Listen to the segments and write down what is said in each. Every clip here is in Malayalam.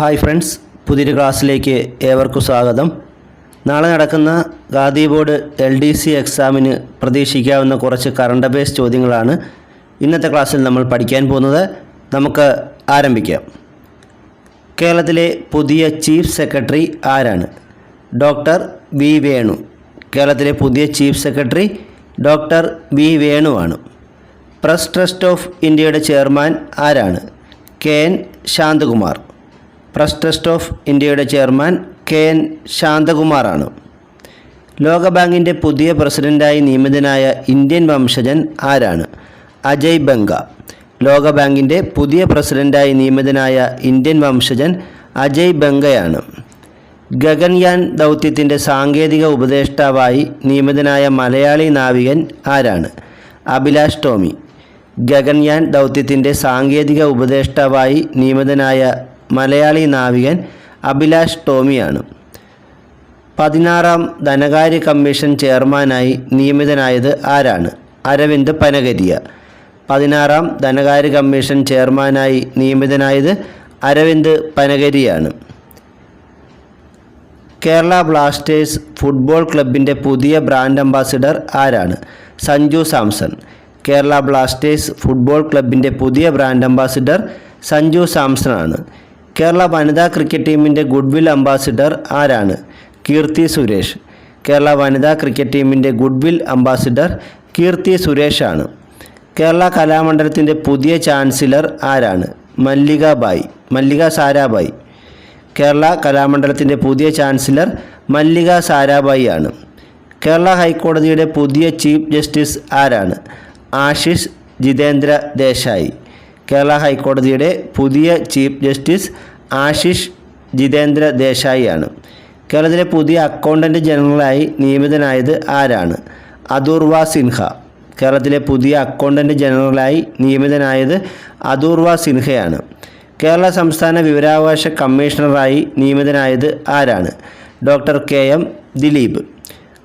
ഹായ് ഫ്രണ്ട്സ് പുതിയൊരു ക്ലാസ്സിലേക്ക് ഏവർക്കും സ്വാഗതം. നാളെ നടക്കുന്ന Khadi board L D C എക്സാമിന് പ്രതീക്ഷിക്കാവുന്ന കുറച്ച് കറണ്ട് അഫയേഴ്സ് ചോദ്യങ്ങളാണ് ഇന്നത്തെ ക്ലാസ്സിൽ നമ്മൾ പഠിക്കാൻ പോകുന്നത്. നമുക്ക് ആരംഭിക്കാം. കേരളത്തിലെ പുതിയ ചീഫ് സെക്രട്ടറി ആരാണ്? Doctor V Venu. കേരളത്തിലെ പുതിയ ചീഫ് സെക്രട്ടറി ഡോക്ടർ വി വേണുവാണ് പ്രസ് ട്രസ്റ്റ് ഓഫ് ഇന്ത്യയുടെ ചെയർമാൻ ആരാണ്? K N Shanthakumar. Press trust of ഇന്ത്യയുടെ ചെയർമാൻ കെ എൻ ശാന്തകുമാറാണ്. ലോകബാങ്കിന്റെ പുതിയ പ്രസിഡന്റായി നിയമിതനായ ഇന്ത്യൻ വംശജൻ ആരാണ്? അജയ് ബംഗ. ലോകബാങ്കിന്റെ പുതിയ പ്രസിഡന്റായി നിയമിതനായ ഇന്ത്യൻ വംശജൻ അജയ് ബംഗയാണ്. ഗഗൻയാൻ ദൗത്യത്തിന്റെ സാങ്കേതിക ഉപദേഷ്ടാവായി നിയമിതനായ മലയാളി നാവികൻ ആരാണ്? അഭിലാഷ് ടോമി. ഗഗൻയാൻ ദൗത്യത്തിന്റെ സാങ്കേതിക ഉപദേഷ്ടാവായി നിയമിതനായ മലയാളി നാവികൻ അഭിലാഷ് ടോമിയാണ്. പതിനാറാം ധനകാര്യ കമ്മീഷൻ ചെയർമാനായി നിയമിതനായത് ആരാണ്? അരവിന്ദ് പനഗരിയ. പതിനാറാം ധനകാര്യ കമ്മീഷൻ ചെയർമാനായി നിയമിതനായത് അരവിന്ദ് പനഗരിയാണ്. കേരള ബ്ലാസ്റ്റേഴ്സ് ഫുട്ബോൾ ക്ലബിന്റെ പുതിയ ബ്രാൻഡ് അംബാസിഡർ ആരാണ്? Sanju Samson. Kerala Blasters football ക്ലബിന്റെ പുതിയ ബ്രാൻഡ് അംബാസിഡർ സഞ്ജു സാംസൺ ആണ്. കേരള വനിതാ ക്രിക്കറ്റ് ടീമിന്റെ ഗുഡ്വിൽ അംബാസിഡർ ആരാണ്? കീർത്തി സുരേഷ്. കേരള വനിതാ ക്രിക്കറ്റ് ടീമിന്റെ ഗുഡ്വിൽ അംബാസിഡർ കീർത്തി സുരേഷാണ് കേരള കലാമണ്ഡലത്തിന്റെ പുതിയ ചാൻസലർ ആരാണ്? മല്ലിക ബായ്. മല്ലിക സാരാഭായ്. കേരള കലാമണ്ഡലത്തിന്റെ പുതിയ ചാൻസലർ മല്ലിക സാരാഭായി ആണ്. കേരള ഹൈക്കോടതിയുടെ പുതിയ ചീഫ് ജസ്റ്റിസ് ആരാണ്? ആശിഷ് ജിതേന്ദ്ര ദേശായി. കേരള ഹൈക്കോടതിയുടെ പുതിയ ചീഫ് ജസ്റ്റിസ് ആശിഷ് ജിതേന്ദ്ര ദേശായിയാണ്. കേരളത്തിലെ പുതിയ അക്കൗണ്ടന്റ് ജനറലായി നിയമിതനായത് ആരാണ്? അദൂർവ സിൻഹ. കേരളത്തിലെ പുതിയ അക്കൗണ്ടന്റ് ജനറലായി നിയമിതനായത് അദൂർവ സിൻഹയാണ്. കേരള സംസ്ഥാന വിവരാവകാശ കമ്മീഷണറായി നിയമിതനായത് ആരാണ്? Doctor K M Dileep.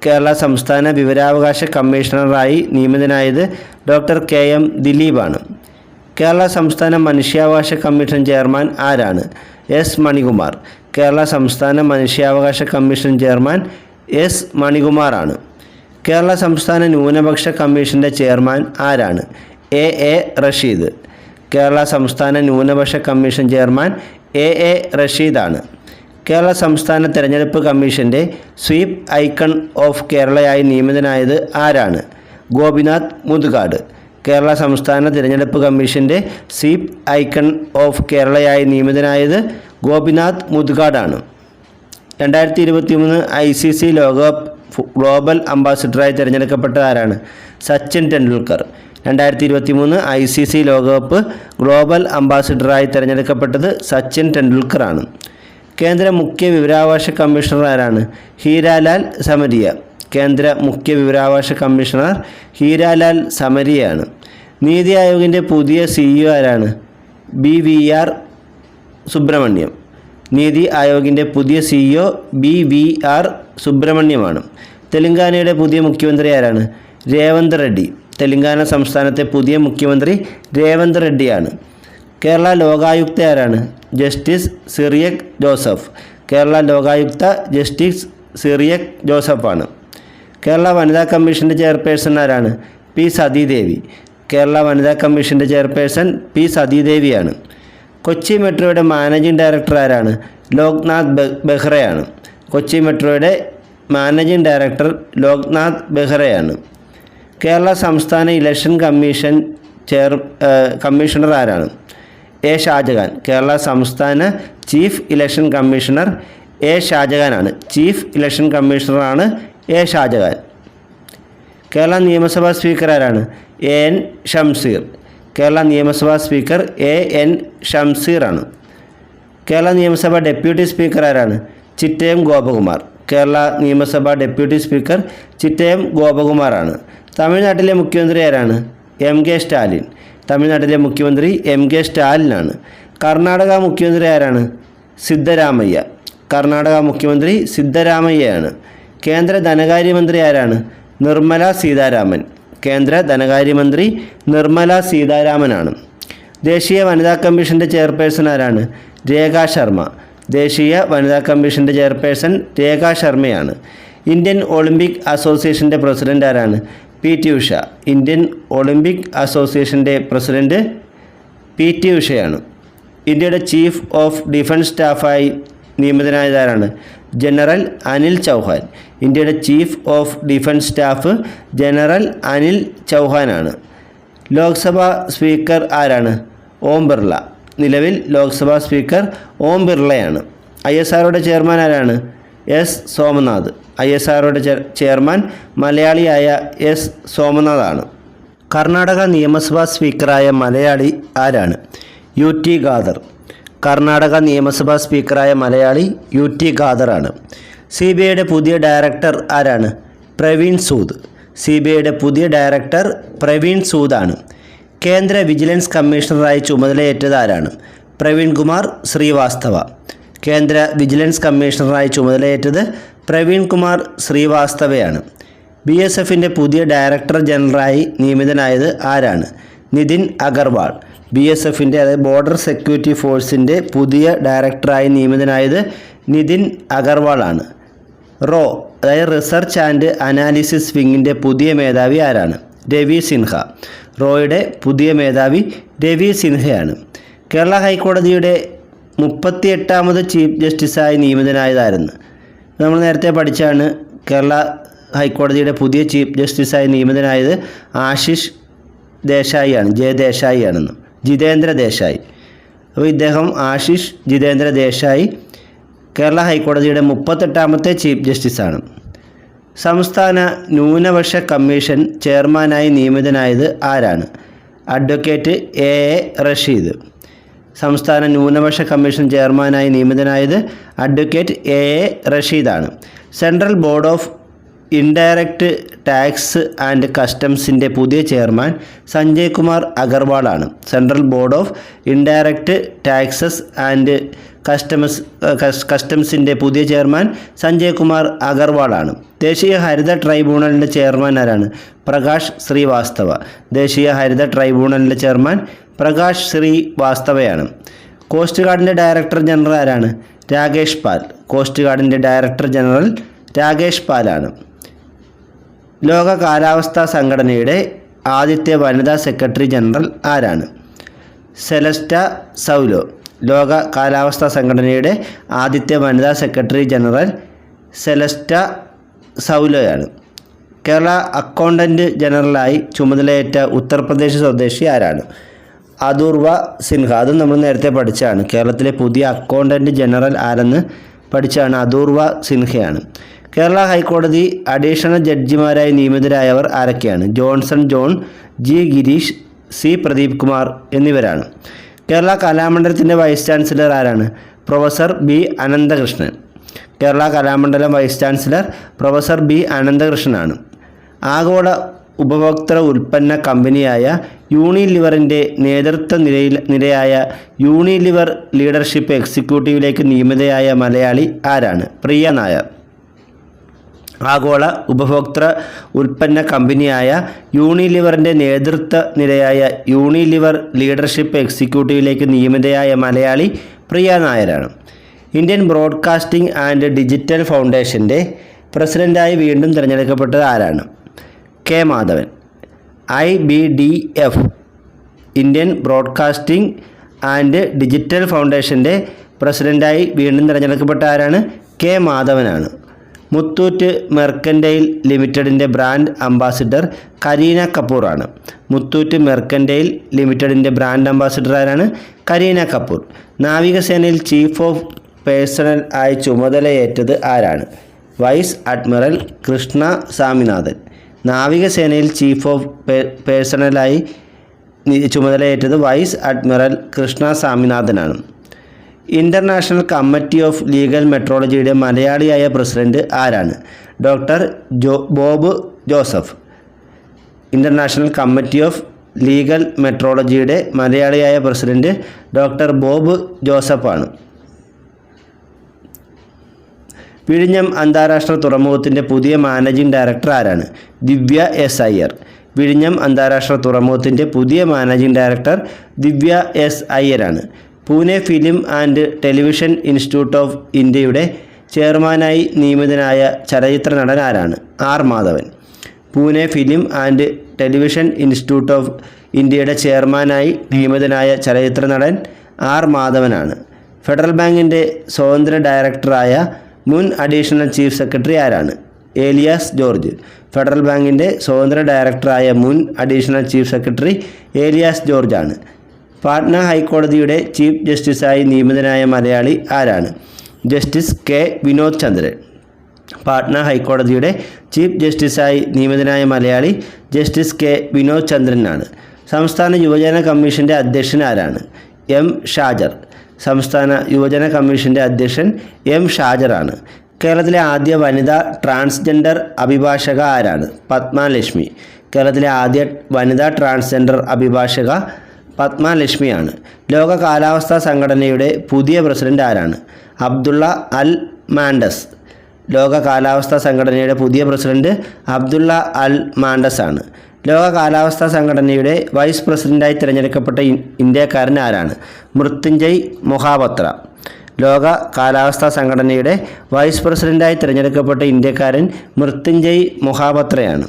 Kerala സംസ്ഥാന വിവരാവകാശ കമ്മീഷണറായി നിയമിതനായത് ഡോക്ടർ കെ എം ദിലീപാണ്. കേരള സംസ്ഥാന മനുഷ്യാവകാശ കമ്മീഷൻ ചെയർമാൻ ആരാണ്? എസ് മണികുമാർ. കേരള സംസ്ഥാന മനുഷ്യാവകാശ കമ്മീഷൻ ചെയർമാൻ എസ് മണികുമാറാണ്. കേരള സംസ്ഥാന ന്യൂനപക്ഷ കമ്മീഷന്റെ ചെയർമാൻ ആരാണ്? A A Rasheed. കേരള സംസ്ഥാന ന്യൂനപക്ഷ കമ്മീഷൻ ചെയർമാൻ എ എ റഷീദാണ്. കേരള സംസ്ഥാന തെരഞ്ഞെടുപ്പ് കമ്മീഷന്റെ സ്വീപ് ഐക്കൺ ഓഫ് കേരളയായി നിയമിതനായത് ആരാണ്? ഗോപിനാഥ് മുതുകാട്. കേരള സംസ്ഥാന തിരഞ്ഞെടുപ്പ് കമ്മീഷന്റെ സ്വീപ് ഐക്കൺ ഓഫ് കേരളയായി നിയമിതനായത് ഗോപിനാഥ് മുദ്ഗാഡാണ് രണ്ടായിരത്തി ഇരുപത്തി മൂന്ന് ഐ സി സി ലോകകപ്പ് ഗ്ലോബൽ അംബാസിഡറായി തിരഞ്ഞെടുക്കപ്പെട്ട ആരാണ്? സച്ചിൻ ടെണ്ടുൽക്കർ. രണ്ടായിരത്തി ഇരുപത്തി മൂന്ന് ഐ സി സി ലോകകപ്പ് ഗ്ലോബൽ അംബാസിഡറായി തിരഞ്ഞെടുക്കപ്പെട്ടത് സച്ചിൻ ടെണ്ടുൽക്കറാണ്. കേന്ദ്ര മുഖ്യ വിവരാവകാശ കമ്മീഷണർ ആരാണ്? ഹീരാലാൽ സമരിയ. കേന്ദ്ര മുഖ്യ വിവരാവകാശ കമ്മീഷണർ ഹീരാലാൽ സമരിയാണ് നീതി ആയോഗിന്റെ പുതിയ സിഇഒ ആരാണ്? B V R Subrahmanyam. Niti ആയോഗിന്റെ പുതിയ സിഇഒ ബി വി ആർ സുബ്രഹ്മണ്യമാണ്. തെലങ്കാനയുടെ പുതിയ മുഖ്യമന്ത്രി ആരാണ്? രേവന്ത് റെഡ്ഡി. തെലങ്കാന സംസ്ഥാനത്തെ പുതിയ മുഖ്യമന്ത്രി രേവന്ത് റെഡ്ഡിയാണ്. കേരള ലോകായുക്ത ആരാണ്? Justice Cyriac Joseph. Kerala Lokayukta justice Cyriac ജോസഫാണ്. Kerala വനിതാ കമ്മീഷന്റെ ചെയർപേഴ്സൺ ആരാണ്? പി സതീദേവി. കേരള വനിതാ കമ്മീഷന്റെ ചെയർപേഴ്സൺ പി സതീദേവിയാണ്. കൊച്ചി മെട്രോയുടെ മാനേജിംഗ് ഡയറക്ടർ ആരാണ്? ലോക്നാഥ് ബെഹ്റയാണ്. കൊച്ചി മെട്രോയുടെ മാനേജിംഗ് ഡയറക്ടർ ലോക്നാഥ് ബെഹ്റയാണ്. കേരള സംസ്ഥാന ഇലക്ഷൻ കമ്മീഷൻ ചെയർ കമ്മീഷണർ ആരാണ്? എ ഷാജഹാൻ. കേരള സംസ്ഥാന ചീഫ് ഇലക്ഷൻ കമ്മീഷണർ എ ഷാജഹാനാണ്. ചീഫ് ഇലക്ഷൻ കമ്മീഷണറാണ് എ ഷാജഹാൻ. കേരള നിയമസഭാ സ്പീക്കർ ആരാണ്? A N Shamseer. കേരള നിയമസഭാ സ്പീക്കർ എ എൻ ഷംസീറാണ്. കേരള നിയമസഭാ ഡെപ്യൂട്ടി സ്പീക്കർ ആരാണ്? ചിറ്റയം ഗോപകുമാർ. കേരള നിയമസഭാ ഡെപ്യൂട്ടി സ്പീക്കർ ചിറ്റയം ഗോപകുമാറാണ്. തമിഴ്നാട്ടിലെ മുഖ്യമന്ത്രി ആരാണ്? M K Stalin. തമിഴ്നാട്ടിലെ മുഖ്യമന്ത്രി എം കെ സ്റ്റാലിനാണ്. കർണാടക മുഖ്യമന്ത്രി ആരാണ്? സിദ്ധരാമയ്യ. കർണാടക മുഖ്യമന്ത്രി സിദ്ധരാമയ്യയാണ്. കേന്ദ്ര ധനകാര്യമന്ത്രി ആരാണ്? നിർമ്മല സീതാരാമൻ. കേന്ദ്ര ധനകാര്യമന്ത്രി നിർമ്മല സീതാരാമനാണ്. ദേശീയ വനിതാ കമ്മീഷന്റെ ചെയർപേഴ്സൺ ആരാണ്? രേഖ ശർമ്മ. ദേശീയ വനിതാ കമ്മീഷന്റെ ചെയർപേഴ്സൺ രേഖ ശർമ്മയാണ്. ഇന്ത്യൻ ഒളിമ്പിക് അസോസിയേഷന്റെ പ്രസിഡന്റ് ആരാണ്? P. T. Usha. Indian Olympic അസോസിയേഷന്റെ പ്രസിഡന്റ് പി. ടി. ഉഷയാണ്. ഇന്ത്യയുടെ ചീഫ് ഓഫ് ഡിഫൻസ് സ്റ്റാഫായി നിയമിതനായതാരാണ് ജനറൽ അനിൽ ചൗഹാൻ. ഇന്ത്യയുടെ chief of defence staff general Anil ചൗഹാനാണ്. Lok Sabha speaker ആരാണ്? ഓം ബിർള. നിലവിൽ ലോക്സഭാ സ്പീക്കർ ഓം ബിർളയാണ്. ഐ എസ് ആർഒയുടെ ചെയർമാൻ ആരാണ്? എസ് സോമനാഥ്. ഐ എസ് ആർഒയുടെ ചെയർമാൻ മലയാളിയായ എസ് സോമനാഥാണ്. കർണാടക നിയമസഭാ സ്പീക്കറായ മലയാളി ആരാണ്? U T Khader. കർണാടക നിയമസഭാ സ്പീക്കറായ മലയാളി യു ടി ഖാദറാണ്. സി ബി ഐയുടെ പുതിയ ഡയറക്ടർ ആരാണ്? പ്രവീൺ സൂദ്. സി ബി ഐയുടെ പുതിയ ഡയറക്ടർ പ്രവീൺ സൂദാണ്. കേന്ദ്ര വിജിലൻസ് കമ്മീഷണറായി ചുമതലയേറ്റത് ആരാണ്? പ്രവീൺ കുമാർ ശ്രീവാസ്തവ. കേന്ദ്ര വിജിലൻസ് കമ്മീഷണറായി ചുമതലയേറ്റത് പ്രവീൺ കുമാർ ശ്രീവാസ്തവയാണ്. ബി എസ് എഫിന്റെ പുതിയ ഡയറക്ടർ ജനറലായി നിയമിതനായത് ആരാണ്? നിതിൻ അഗർവാൾ. ബി എസ് എഫിന്റെ അതായത് ബോർഡർ സെക്യൂരിറ്റി ഫോഴ്സിന്റെ പുതിയ ഡയറക്ടറായി നിയമിതനായത് നിതിൻ അഗർവാളാണ്. റോ അതായത് റിസർച്ച് ആൻഡ് അനാലിസിസ് വിങ്ങിന്റെ പുതിയ മേധാവി ആരാണ്? രവി സിൻഹ. റോയുടെ പുതിയ മേധാവി രവി സിൻഹയാണ്. കേരള ഹൈക്കോടതിയുടെ മുപ്പത്തിയെട്ടാമത് ചീഫ് ജസ്റ്റിസായി നിയമിതനായതായിരുന്നു. നമ്മൾ നേരത്തെ പഠിച്ചാണ് കേരള ഹൈക്കോടതിയുടെ പുതിയ ചീഫ് ജസ്റ്റിസായി നിയമിതനായത് ആശിഷ് ദേശായിയാണ് ജെ ദേശായിയാണെന്ന്. ജിതേന്ദ്ര ദേശായി. അപ്പോൾ ഇദ്ദേഹം ആശിഷ് ജിതേന്ദ്ര ദേശായി കേരള ഹൈക്കോടതിയുടെ മുപ്പത്തെട്ടാമത്തെ ചീഫ് ജസ്റ്റിസാണ്. സംസ്ഥാന ന്യൂനപക്ഷ കമ്മീഷൻ ചെയർമാനായി നിയമിതനായത് ആരാണ്? Advocate A A Rasheed. സംസ്ഥാന ന്യൂനപക്ഷ കമ്മീഷൻ ചെയർമാനായി നിയമിതനായത് advocate A A റഷീദാണ്. Central board of indirect tax and കസ്റ്റംസിന്റെ പുതിയ chairman Sanjay Kumar അഗർവാളാണ്. Central board of indirect taxes and customs കസ്റ്റംസിന്റെ പുതിയ ചെയർമാൻ സഞ്ജയ് കുമാർ അഗർവാളാണ്. ദേശീയ ഹരിത ട്രൈബ്യൂണലിന്റെ ചെയർമാൻ ആരാണ്? പ്രകാശ് ശ്രീവാസ്തവ. ദേശീയ ഹരിത ട്രൈബ്യൂണലിന്റെ ചെയർമാൻ പ്രകാശ് ശ്രീവാസ്തവയാണ്. കോസ്റ്റ് ഗാർഡിന്റെ ഡയറക്ടർ ജനറൽ ആരാണ്? രാകേഷ് പാൽ. കോസ്റ്റ് ഗാർഡിന്റെ ഡയറക്ടർ ജനറൽ രാകേഷ് പാലാണ്. ലോക കാലാവസ്ഥാ സംഘടനയുടെ ആദ്യത്തെ വനിതാ സെക്രട്ടറി ജനറൽ ആരാണ്? സെലസ്റ്റ സൗലോ ലോക കാലാവസ്ഥാ സംഘടനയുടെ ആദ്യത്തെ വനിതാ സെക്രട്ടറി ജനറൽ സെലസ്റ്റ സൗലോയാണ്. കേരള അക്കൗണ്ടന്റ് ജനറലായി ചുമതലയേറ്റ ഉത്തർപ്രദേശ് സ്വദേശി ആരാണ്? അദൂർവ സിൻഹ അതും നമ്മൾ നേരത്തെ പഠിച്ചാണ് കേരളത്തിലെ പുതിയ അക്കൗണ്ടന്റ് ജനറൽ ആരെന്ന് പഠിച്ചാണ് അദൂർവ സിൻഹയാണ്. കേരള ഹൈക്കോടതി അഡീഷണൽ ജഡ്ജിമാരായി നിയമിതരായവർ ആരൊക്കെയാണ്? Johnson John G Girish C Pradeep Kumar എന്നിവരാണ്. കേരള കലാമണ്ഡലത്തിന്റെ വൈസ് ചാൻസലർ ആരാണ്? Professor B Ananthakrishnan. Kerala Kalamandalam vice chancellor professor B അനന്തകൃഷ്ണനാണ്. ആഗോള ഉപഭോക്തൃ ഉൽപ്പന്ന കമ്പനിയായ യൂണിലിവറിന്റെ നേതൃത്വ നിരയിൽ നിരയായ യൂണിലിവർ ലീഡർഷിപ്പ് എക്സിക്യൂട്ടീവിലേക്ക് നിയമിതയായ മലയാളി ആരാണ്? പ്രിയ നായർ. ആഗോള ഉപഭോക്തൃ ഉൽപ്പന്ന കമ്പനിയായ യൂണിലിവറിന്റെ നേതൃത്വ നിരയായ യൂണിലിവർ ലീഡർഷിപ്പ് എക്സിക്യൂട്ടീവിലേക്ക് നിയമിതയായ മലയാളി പ്രിയ നായരാണ്. ഇന്ത്യൻ ബ്രോഡ്കാസ്റ്റിംഗ് ആൻഡ് ഡിജിറ്റൽ ഫൗണ്ടേഷന്റെ പ്രസിഡന്റായി വീണ്ടും തിരഞ്ഞെടുക്കപ്പെട്ടത് ആരാണ്? K Madhavan. I B D F. Indian broadcasting and digital ഫൗണ്ടേഷന്റെ പ്രസിഡന്റായി വീണ്ടും തിരഞ്ഞെടുക്കപ്പെട്ട ആരാണ്? കെ മാധവനാണ്. മുത്തൂറ്റ് മെർക്കൻഡൈൽ ലിമിറ്റഡിന്റെ ബ്രാൻഡ് അംബാസിഡർ കരീന കപൂറാണ്. മുത്തൂറ്റ് മെർക്കൻഡൈൽ ലിമിറ്റഡിന്റെ ബ്രാൻഡ് അംബാസിഡർ ആരാണ്? കരീന കപൂർ. നാവികസേനയിൽ ചീഫ് ഓഫ് പേഴ്സണൽ ആയി ചുമതലയേറ്റത് ആരാണ്? Vice admiral Krishna Swaminathan. നാവികസേനയിൽ chief of പേഴ്സണലായി ചുമതലയേറ്റത് വൈസ് അഡ്മിറൽ കൃഷ്ണ സ്വാമിനാഥനാണ്. ഇന്റർനാഷണൽ കമ്മിറ്റി ഓഫ് ലീഗൽ മെട്രോളജിയുടെ മലയാളിയായ പ്രസിഡന്റ് ആരാണ്? Doctor Jo Bob Joseph. International committee of legal മെട്രോളജിയുടെ മലയാളിയായ പ്രസിഡന്റ് ഡോക്ടർ ബോബ് ജോസഫാണ്. വിഴിഞ്ഞം അന്താരാഷ്ട്ര തുറമുഖത്തിന്റെ പുതിയ മാനേജിംഗ് ഡയറക്ടർ ആരാണ്? ദിവ്യ എസ് അയ്യർ. വിഴിഞ്ഞം അന്താരാഷ്ട്ര തുറമുഖത്തിന്റെ പുതിയ managing director Divya S അയ്യരാണ്. Pune film and television institute of ഇന്ത്യയുടെ ചെയർമാനായി നിയമിതനായ ചലച്ചിത്ര നടൻ ആരാണ്? R Madhavan. Pune film and television institute of ഇന്ത്യയുടെ ചെയർമാനായി നിയമിതനായ ചലച്ചിത്ര നടൻ ആർ മാധവനാണ്. ഫെഡറൽ ബാങ്കിന്റെ സ്വതന്ത്ര ഡയറക്ടറായ മുൻ അഡീഷണൽ ചീഫ് സെക്രട്ടറി ആരാണ്? ഏലിയാസ് ജോർജ്. ഫെഡറൽ ബാങ്കിന്റെ സ്വതന്ത്ര ഡയറക്ടറായ മുൻ അഡീഷണൽ ചീഫ് സെക്രട്ടറി ഏലിയാസ് ജോർജാണ് പാട്ന ഹൈക്കോടതിയുടെ ചീഫ് ജസ്റ്റിസായി നിയമിതനായ മലയാളി ആരാണ്? Justice K. വിനോദ് ചന്ദ്രൻ. പാട്ന ഹൈക്കോടതിയുടെ ചീഫ് ജസ്റ്റിസായി നിയമിതനായ മലയാളി ജസ്റ്റിസ് കെ. വിനോദ് ചന്ദ്രനാണ്. സംസ്ഥാന യുവജന കമ്മീഷന്റെ അധ്യക്ഷൻ ആരാണ്? എം. ഷാജർ. സംസ്ഥാന യുവജന കമ്മീഷന്റെ അധ്യക്ഷൻ എം. ഷാജറാണ് കേരളത്തിലെ ആദ്യ വനിതാ ട്രാൻസ്ജെൻഡർ അഭിഭാഷക ആരാണ്? പത്മലക്ഷ്മി കേരളത്തിലെ ആദ്യ വനിതാ ട്രാൻസ്ജെൻഡർ അഭിഭാഷക പത്മലക്ഷ്മിയാണ്. ലോക കാലാവസ്ഥാ സംഘടനയുടെ പുതിയ പ്രസിഡന്റ് ആരാണ്? അബ്ദുള്ള അൽ മാൻഡസ്. ലോക കാലാവസ്ഥാ സംഘടനയുടെ പുതിയ പ്രസിഡന്റ് അബ്ദുള്ള അൽ മാൻഡസ് ആണ്. ലോക കാലാവസ്ഥാ സംഘടനയുടെ വൈസ് പ്രസിഡന്റായി തിരഞ്ഞെടുക്കപ്പെട്ട ഇന്ത്യക്കാരൻ ആരാണ്? മൃത്യുഞ്ജയ് മൊഹാപത്ര. ലോക കാലാവസ്ഥാ സംഘടനയുടെ വൈസ് പ്രസിഡന്റായി തിരഞ്ഞെടുക്കപ്പെട്ട ഇന്ത്യക്കാരൻ മൃത്യുഞ്ജയ് മൊഹാപത്രയാണ്.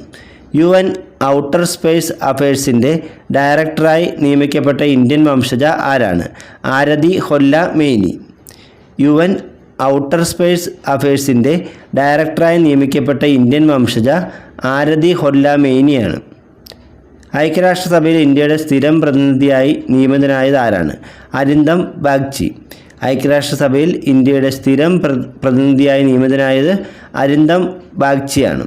യു എൻ ഔട്ടർ സ്പേസ് അഫയേഴ്സിന്റെ ഡയറക്ടറായി നിയമിക്കപ്പെട്ട ഇന്ത്യൻ വംശജ ആരാണ്? Aarti Holla Maini. U N outer space അഫയേഴ്സിന്റെ ഡയറക്ടറായി നിയമിക്കപ്പെട്ട ഇന്ത്യൻ വംശജ ആരതി ഹൊല്ല മേനിയാണ്. ഐക്യരാഷ്ട്രസഭയിൽ ഇന്ത്യയുടെ സ്ഥിരം പ്രതിനിധിയായി നിയമിതനായത് ആരാണ്? അരിന്ദം ബാഗ്ചി. ഐക്യരാഷ്ട്രസഭയിൽ ഇന്ത്യയുടെ സ്ഥിരം പ്ര- പ്രതിനിധിയായി നിയമിതനായത് അരിന്ദം ബാഗ്ചിയാണ്.